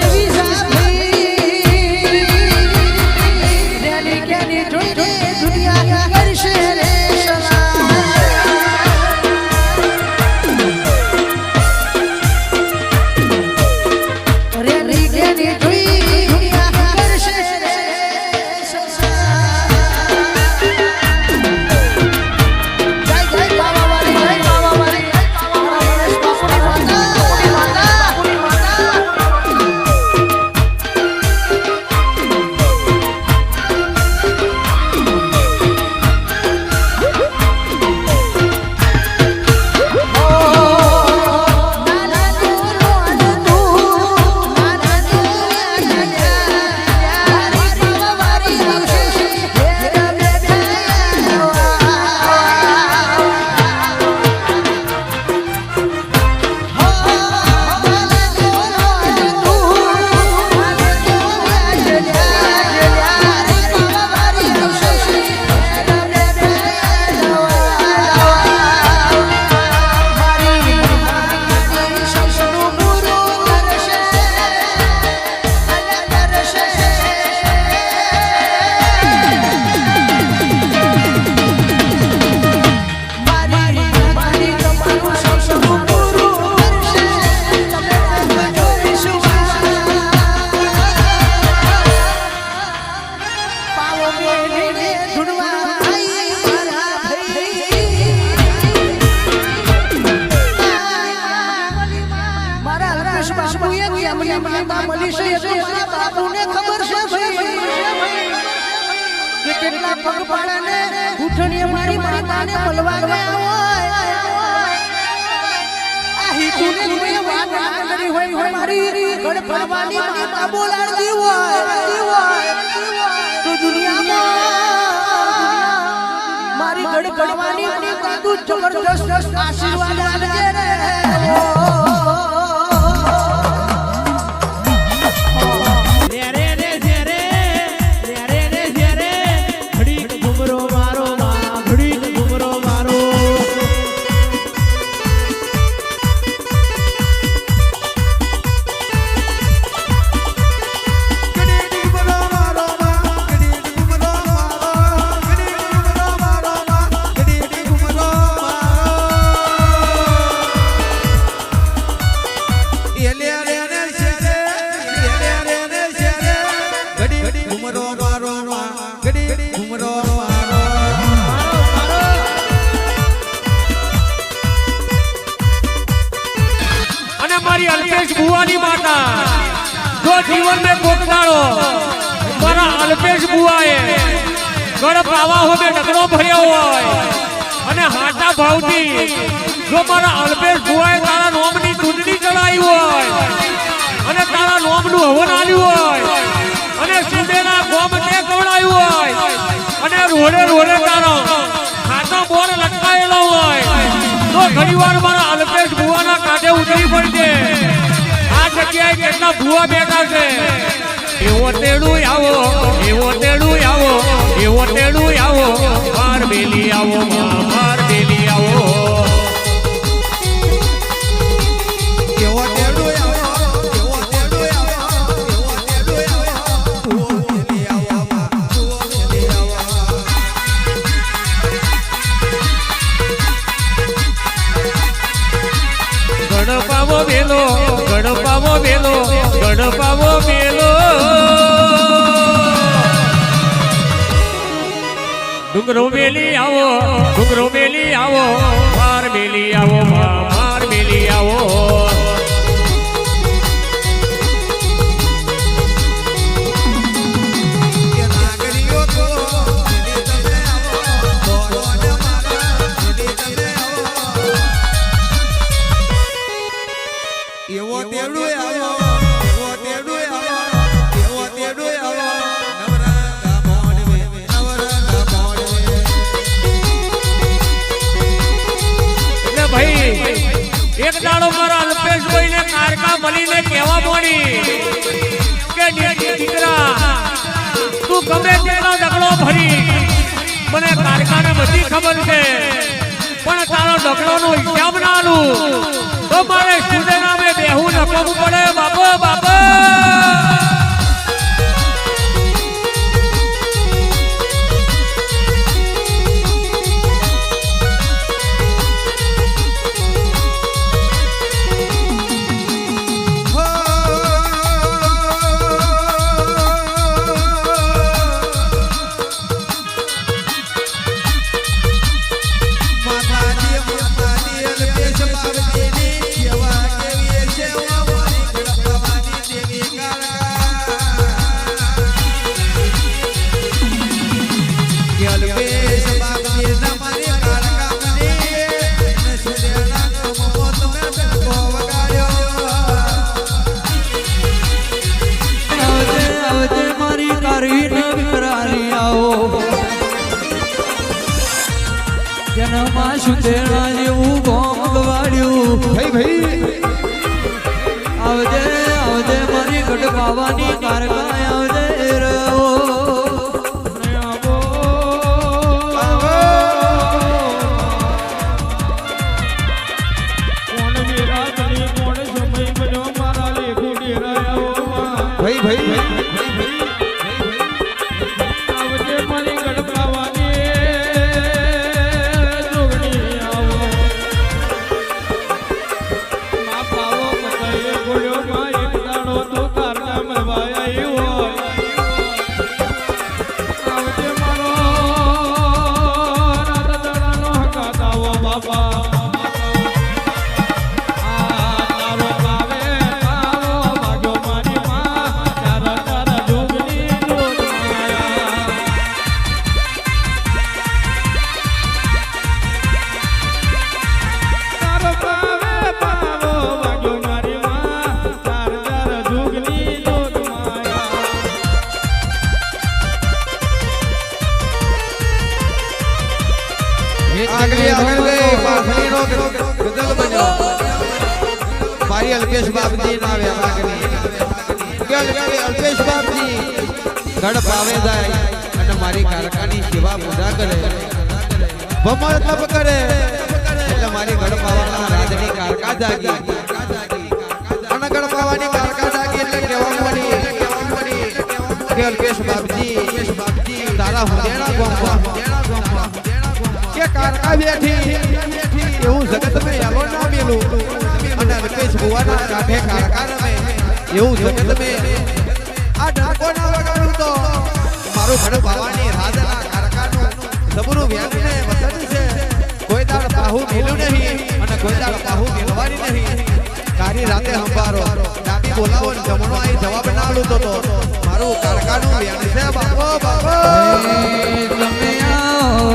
se. આપણી માતા મળી છે એટલું મારા બાપુને ખબર છે ભાઈ કે કેટલા પગ પાડાને ઉઠણીએ મારી માતાને મળવા ગયા હોય. આ હિતુને કોઈ વાત કરી હોય હોય મારી ગડફાવાની માતા બોલાડતી હોય. તો દુનિયામાં મારી ગડફાવાની માતા તું જબરદસ્ત આશીર્વાદ આપજે રે. ને કોકડાળો મારા અલ્પેશ બુવાએ ગળપ આવા હોમે ડગરો ભર્યો હોય. અને હાટા ભાવથી જો મારા અલ્પેશ બુવાએ તારા નોમની ચૂંટણી ચડાવી હોય, અને તારા નોમનું હવન આવ્યું હોય, અને સુદેના ગોમ તે કવડાયું હોય, અને રોડે રોડે તારો હાથો બોર લટકાયેલો હોય, તો ઘણીવાર મારા અલ્પેશ બુવાના કાંઠે ઉતરી પડજે જગ્યાએ કેટલા ભૂવા બેઠા છે? એવો તેડું આવો એવો તેડું આવો એવો તેડું આવો. માર બેલી આવો માં, ડુંગરો મેલી આવો છોકરો મેલી આવો બાર મેલી આવો મા, બધી ખબર છે. પણ તારો ડગલોનો હિસાબ ના આલું તો મારે સુદે નામે બેહું નકમવું પડે. બાપો બાપો! અલ્પેશ ભાઈ ગઝલ બન્યો મારી અલ્પેશ બાપજી ના વેવાગની કે અલ્પે- અલ્પેશ બાપજી, ગઢ પાવે જાય અને મારી કારકાની સેવા પૂજા કરે, ભમર તપ કરે, એટલે મારી ગઢ પાવાના રાજની કારકા જાગી. અને કારકા જાગી એટલે કહેવા મળી કે અલ્પેશ બાપજી, તારા હુદેણા ગોમમાં, કે કારકા બેઠી એવું જગત મેં એલો ના મેલું. અને અલ્પેશ ભુવાના કાંઠે કારકાર મેં. એવું જગત મેં. આ ઢાકો ના વગાડું તો મારું ઘર ભવાની રાજાના કારકાનું સબરું વ્યાજને વતન છે. કોઈ દાળ પાહુ મેલું નહીં અને કોઈ દાળ પાહુ મેલવાની નહીં. કારી રાતે સંભારો ડાબી બોલાવો જમણો આવી જવાબ ના લૂતો તો મારું કારકાનું વ્યાજ છે બાપો બાપો. તમે આવો.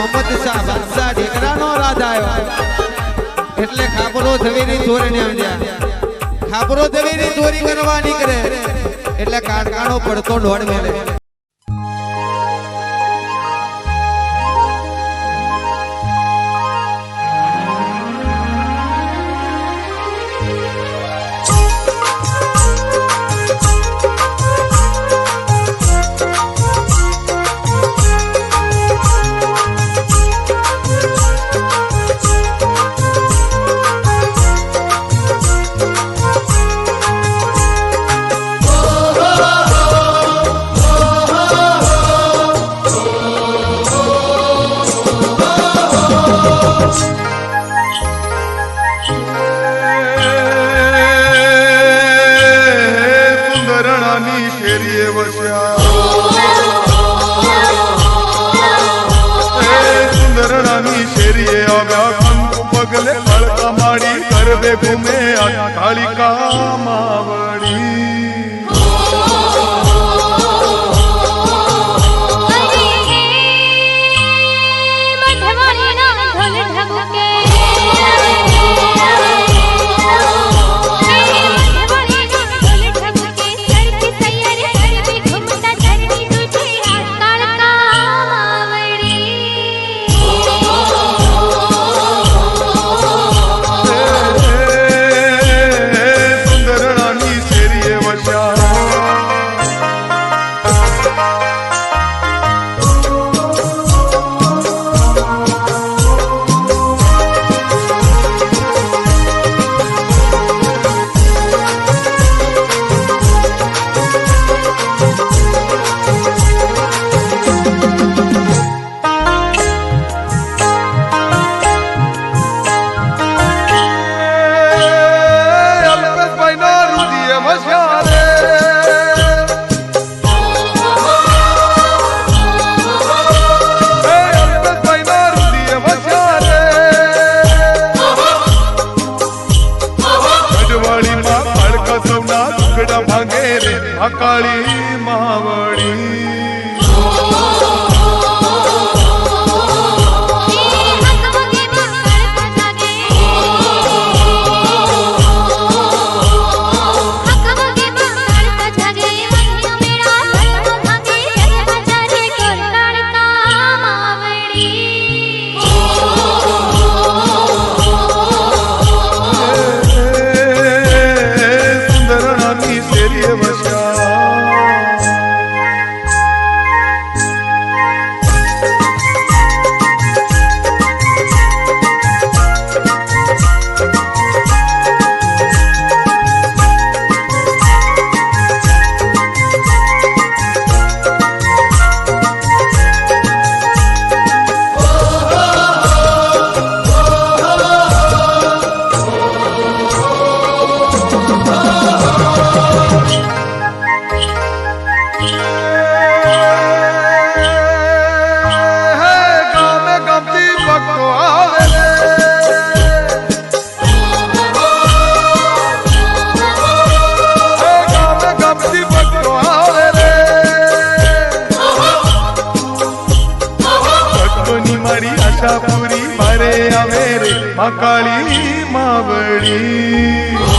મોહમ્મદ શાહ બાદશાહ ઢેકરાનો રાધાયો એટલે ખાબરો ધવેરી ધોરણે આવ્યા. ખાબરો ધવેરી દોરી બનવા નીકળે. એટલે કારખાનો પડતો દોડ મેળે. માડી ગરબે ઘૂમે કાળિકા માવડી. પૂરી મારે આવે રે મા કાળી માવડી